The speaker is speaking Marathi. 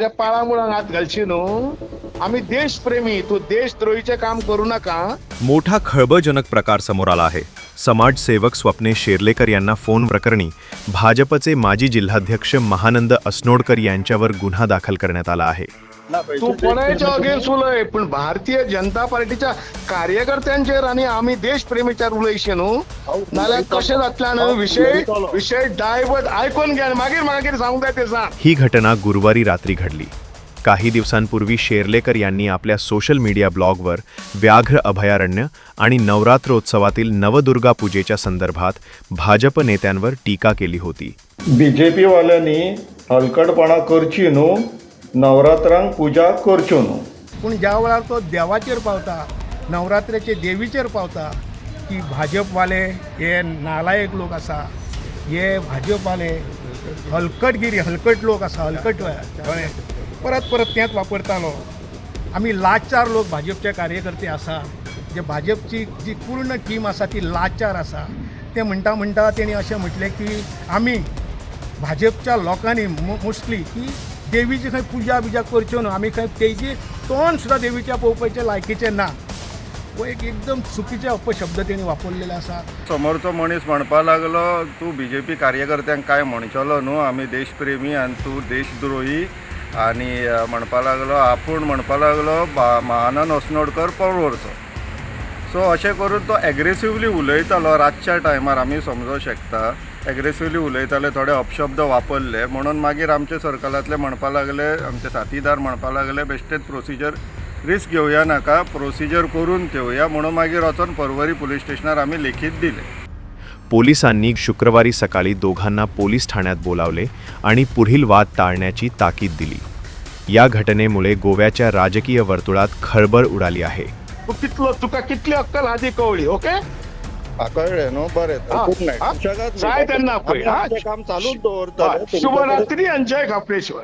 माझ्या पाळामुळं हात घालशी न्हू आम्ही देशप्रेमी तू देशद्रोहीचे काम करू नका. मोठा खळबळजनक प्रकार समोर आला आहे. समाजसेवक स्वप्ने शेर्लेकर यांना फोन प्रकरणी भाजपचे माजी जिल्हाध्यक्ष महानंद असनोडकर यांच्यावर गुन्हा दाखल करण्यात आला आहे. तू कोणाच्या अगेन्स्ट उलय पण भारतीय जनता पार्टीच्या कार्यकर्त्यांचेर आणि आम्ही देशप्रेमीच्यार उलयशी न्हू नाल्यार कशें जातल्यान विषय विषय डायवर्ट आयकून घ्या मागीर कितें सांगूंक जाय तें सांग. ही घटना गुरुवारी रात्री घडली. काही दिवसांपूर्वी शेर्लेकर यांनी आपल्या सोशल मीडिया ब्लॉगवर व्याघ्र अभयारण्य आणि नवरात्रोत्सवातील नवदुर्गा पूजेच्या संदर्भात भाजप नेत्यांवर टीका केली होती. बीजेपी वाल्यांनी हलकटपणां करची न्हू नवरात्रांक पुजा करच्यो न्हू पूण ज्या वेळार तो देवाचेर पावता नवरात्रेचे देवीचेर पावता की भाजपवाले हे नालायक लोक आसा हे भाजपवाले हलकटगिरी हलकट लोक आसा हलकट कळ्ळें परत परत तेंच वापरतालो. आमी लाचार लोक भाजपचे कार्यकर्ते आसा. जे भाजपची जी पूर्ण टीम आसा ती लाचार आसा. ते म्हणटा म्हणटा तेणी अशें म्हटलें की आमी भाजपच्या लोकांनी मोस्टली की देवीची खंय पुजा बिजा करच्यो न्हू आमी खंय तेजी तोंड सुद्दां देवीच्या पळोवपाचें लायकीचे ना. हो एक एकदम चुकीचे अपशब्द तेणी वापरलेले आसा समोरचो मनीस म्हणपा लागलो तूं बी जे पी कार्यकर्त्यांक काय म्हणचलो न्हू आमी देशप्रेमी आनी तूं देशद्रोही. आनी म्हणपा लागलो आपूण म्हणपा लागलो बा- महानंद osnodकर पर्वरचो सो अशें करून तो एग्रेसिवली उलयतालो रातच्या टायमार आमी समजूंक शकता. एग्रेसिवली उलयताले थोडे अपशब्द वापरले. म्हणून मागीर आमचे सर्कलांतले म्हणपा लागले आमचे साथीदार म्हणपा लागले बेश्टेच प्रोसिजर रिस्क घेवया नाका प्रोसिजर करून ठेवया म्हणून मागीर वचून पर्वरी पुलीस स्टेशनार आमी लेखीत दिले. पोलिसांनी शुक्रवारी सकाळी दोघांना पोलीस ठाण्यात बोलावले आणि पुढील वाद टाळण्याची ताकीद दिली. या घटनेमुळे गोव्याच्या राजकीय वर्तुळात खळबळ उडाली आहे. कितलो तुका कितली अक्कल ती कळ्ळी ओके? कळ्ळें न्हू बरें हा, गुड नायट. सुशेगाद जाय तेन्ना पळय. आमचें काम चालूच दवरतले शुभरात्री आणि जय खापरेश्वर